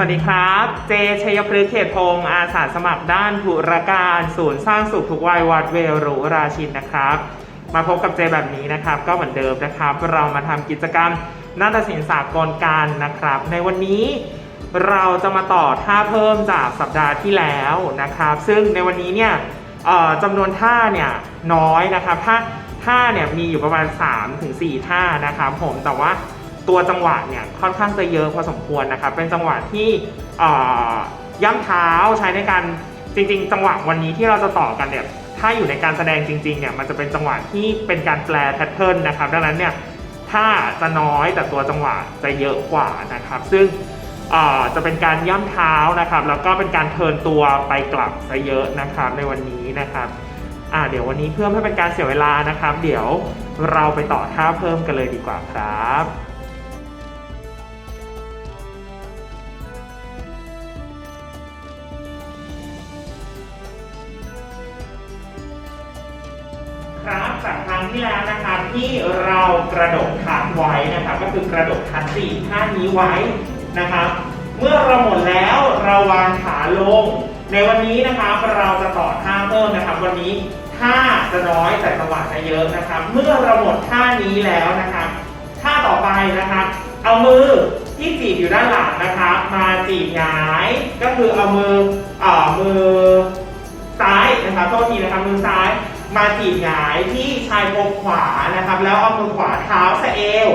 วัสดีครับ เจชัยพฤกษ์เขตพงศ์อาสาสมัครด้านธุรการ ศูนย์สร้างสุขทุกวัยวัดเวรุราชินนะครับ มาพบกับเจแบบนี้นะครับ ก็เหมือนเดิมนะครับ เรามาทำกิจกรรมนาฏศิลป์สากลการนะครับ ในวันนี้เราจะมาต่อท่าเพิ่มจากสัปดาห์ที่แล้วนะครับ ซึ่งในวันนี้เนี่ยจำนวนท่าเนี่ยน้อยนะครับท่าท่าเนี่ยมีอยู่ประมาณ 3-4 ท่านะครับ ผมแต่ว่า ตัวจังหวะเนี่ยค่อนข้างจะเยอะพอสมควรนะครับเป็นจังหวะที่ย่ำเท้าใช้ในการจริง ๆ จังหวะวันนี้ที่เราจะต่อกันเนี่ยถ้าอยู่ในการแสดงจริงๆเนี่ยมันจะเป็นจังหวะที่เป็นการแปลแพทเทิร์นนะครับดังนั้นเนี่ยถ้าจะน้อยแต่ตัวจังหวะจะเยอะกว่านะครับ ซึ่งจะเป็นการย่ำเท้านะครับ แล้วก็เป็นการเทิร์นตัวไปกลับซะเยอะนะครับในวันนี้นะครับเดี๋ยววันนี้เพื่อไม่เป็นการเสียเวลานะครับ เดี๋ยวเราไปต่อท่าเพิ่มกันเลยดีกว่าครับ ที่เรากระดดคันไว้นะครับ ก็คือกระดดคันสี่ท่านี้ไว้นะครับ เมื่อเราหมดแล้วเราวางขาลง ในวันนี้นะครับเราจะต่อท่าเพิ่มนะครับ วันนี้ท่าจะน้อยแต่จังหวะจะเยอะนะครับ เมื่อเราหมดท่านี้แล้วนะครับท่าต่อไปนะครับ เอามือที่จีบอยู่ด้านหลังนะครับ มาจีบหงายก็คือเอามือเอ่อมือซ้ายนะครับโทษทีนะครับมือซ้าย มาจีบหงายที่ชายโครงขวานะครับ แล้วเอามือขวาเท้าสะเอว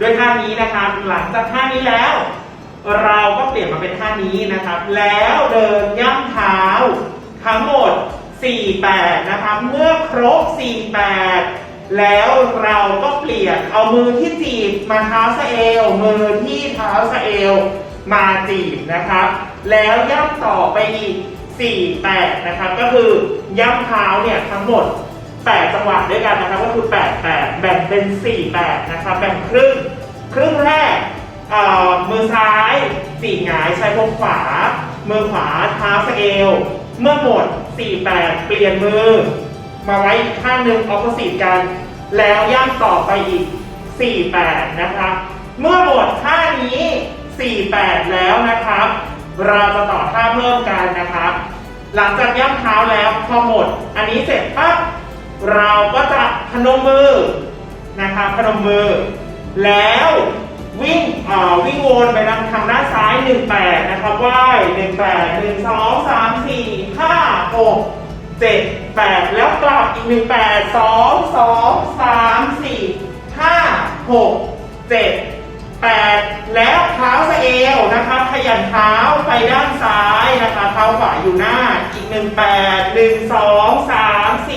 ด้วยท่านี้นะครับหลังจากท่านี้แล้ว เราก็เปลี่ยนมาเป็นท่านี้นะครับ แล้วเดินย่ำเท้า ทั้งหมด 48 นะครับเมื่อครบ 48 แล้วเราก็เปลี่ยนเอามือที่จีบมาเท้าสะเอวมือที่เท้าสะเอวมาจีบนะครับ แล้วย่ำต่อไปอีก 4 8 นะครับ ก็คือย่ำเท้าเนี่ยทั้งหมด 8 จังหวะด้วยกันนะครับ ก็คือ 8 8 แบ่งเป็น 4 8 นะครับ แบ่งครึ่ง ครึ่งแรกมือซ้ายจีบหงายใช้พวงขวา มือขวาเท้าสะเอว เมื่อหมด 4 8 เปลี่ยนมือ มาไว้อีกข้างหนึ่งออ o s สิตกัน แล้วย่ำต่อไปอีก 48 นะครับ เมื่อหมดท่านี้ 48 แล้วนะครับ เราจะต่อท่าเพิ่มกันนะครับ หลังจากย่ำเท้าแล้วพอหมด อันนี้เสร็จปั๊บเราก็จะพนมมือนะครับพนมมือ แล้ววิ่งอ่อวิ่งวนไปทางทางด้านซ้าย 18 นะครับว่าย18 1 2 3 4 5 6 7 8 แล้วกลับอีก 18 2 2 3 4 5 6 7 8 แล้วเท้าสะเอวนะครับ ขยันเท้าไปด้านซ้ายนะคะเท้าขวาอยู่หน้าอีก 1 8 1 2 3 4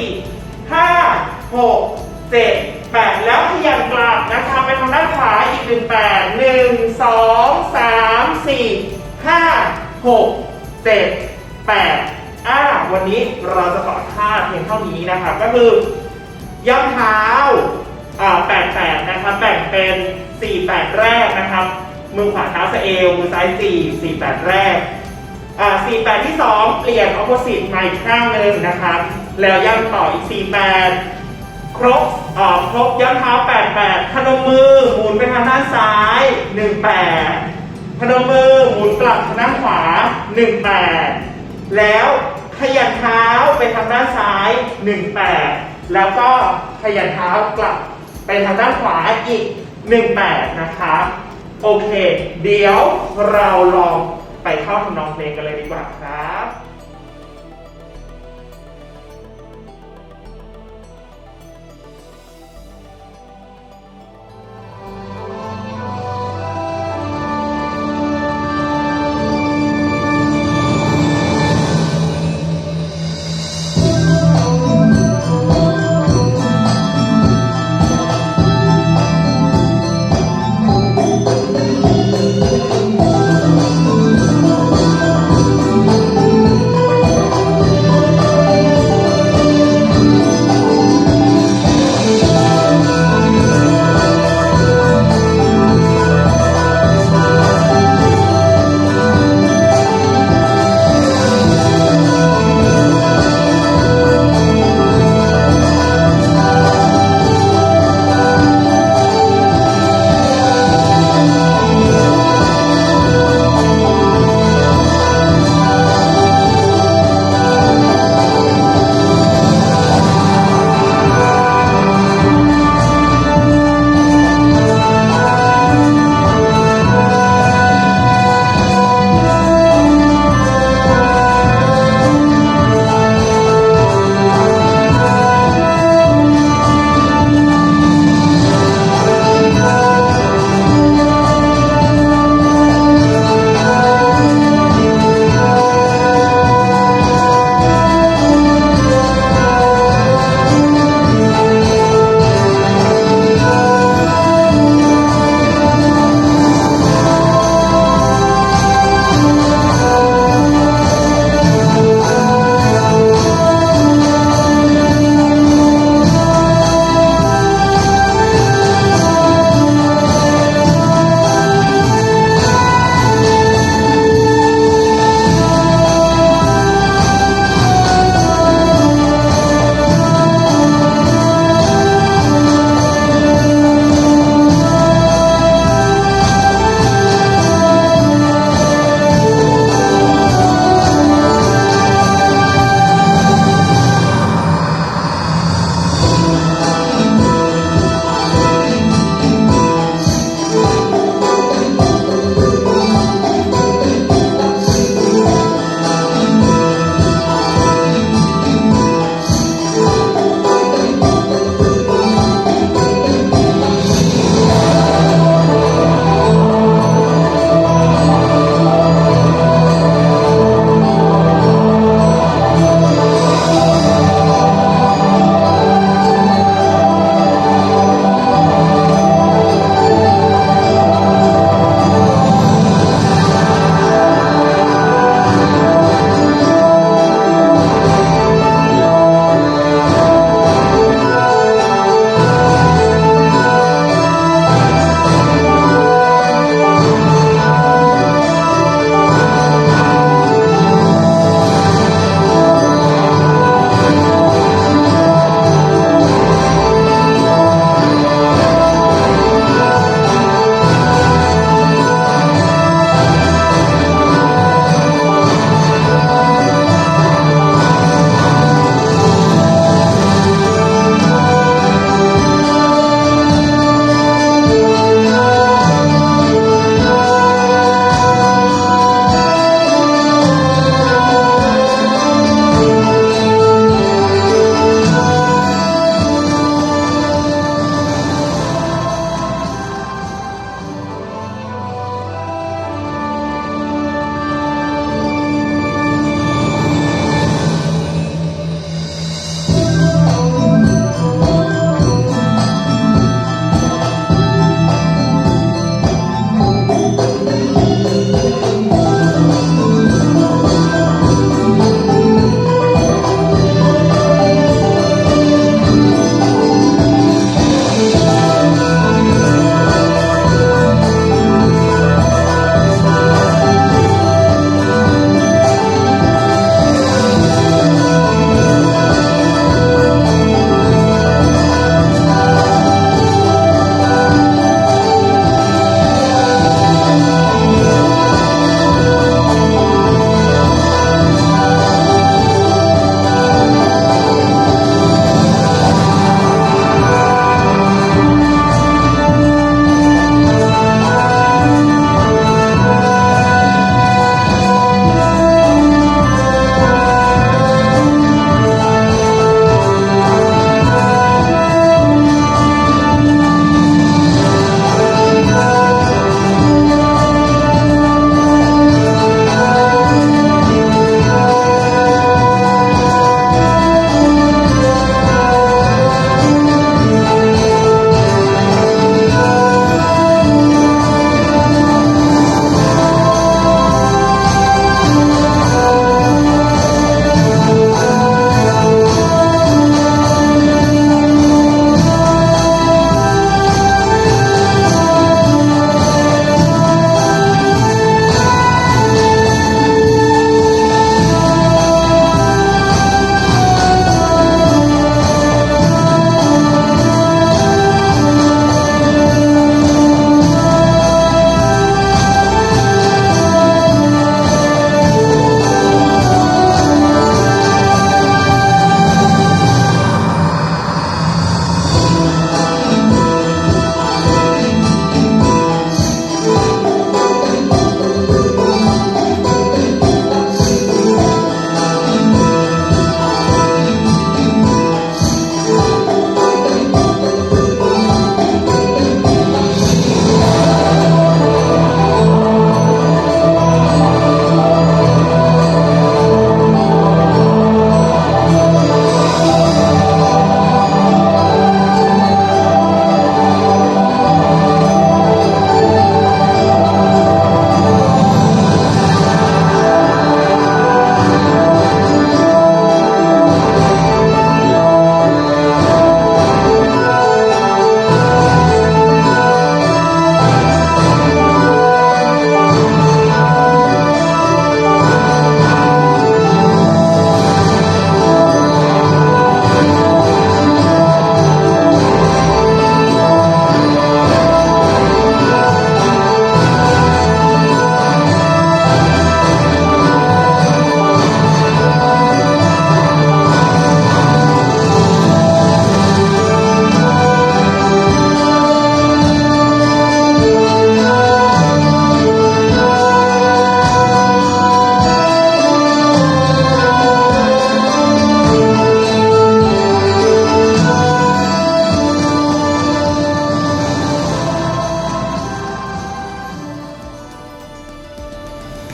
5 6 7 8 แล้วขยันกลับนะคะไปทางด้านขวาอีก 1 8 1 2 3 4 5 6 7 8อ่าวันนี้เราจะต่อท่าเพียงเท่านี้นะครับก็คือย่ำเท้าอ่า8 8 นะครับแบ่งเป็น 4 8 แรกนะครับ มือขวาเท้าสะเอว มือซ้าย 4 4 8 แรกอ่า4 8 ที่ 2 เปลี่ยน opposite มาอีกข้างหนึ่งนะครับ แล้วย่ำต่ออีก 4 8 ครบอ่าครบย่ำเท้า 8 8พนมมือหมุนไปทางด้านซ้าย 1 8พนมมือหมุนกลับทางด้านขวา 1 8 แล้วขยันเท้าไปทางด้านซ้าย 18 แล้วก็ขยันเท้ากลับไปทางด้านขวาอีก 18 นะครับโอเค เดี๋ยวเราลองไปเข้าทำนองเพลงกันเลยดีกว่าครับ「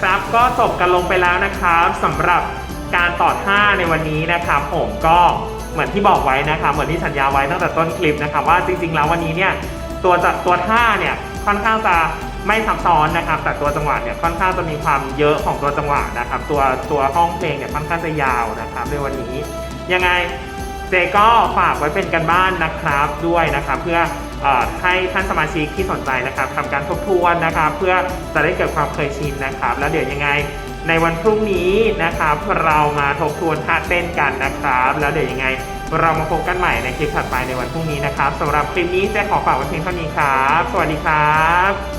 ครับ ก็จบการลงไปแล้วนะครับสำหรับการต่อท่าในวันนี้นะครับผมก็เหมือนที่บอกไว้นะครับเหมือนที่สัญญาไว้ตั้งแต่ต้นคลิปนะครับว่าจริง ๆ แล้ววันนี้เนี่ยตัวจะตัวท่าเนี่ยค่อนข้างจะไม่ซับซ้อนนะครับ แต่ตัวจังหวะเนี่ยค่อนข้างจะมีความเยอะของตัวจังหวะนะครับ ตัวตัวห้องเพลงเนี่ยค่อนข้างจะยาวนะครับในวันนี้ยังไงเจก็ฝากไว้เป็นกันบ้านนะครับด้วยนะครับ เพื่อ ให้ท่านสมาชิกที่สนใจนะครับทำการทบทวนนะครับ เพื่อจะได้เกิดความเคยชินนะครับ แล้วเดี๋ยวยังไงในวันพรุ่งนี้นะครับ เรามาทบทวนท่าเต้นกันนะครับ แล้วเดี๋ยวยังไงเรามาพบกันใหม่ในคลิปถัดไปในวันพรุ่งนี้นะครับสำหรับคลิปนี้เจขอฝากไว้เพียงเท่านี้ครับ สวัสดีครับ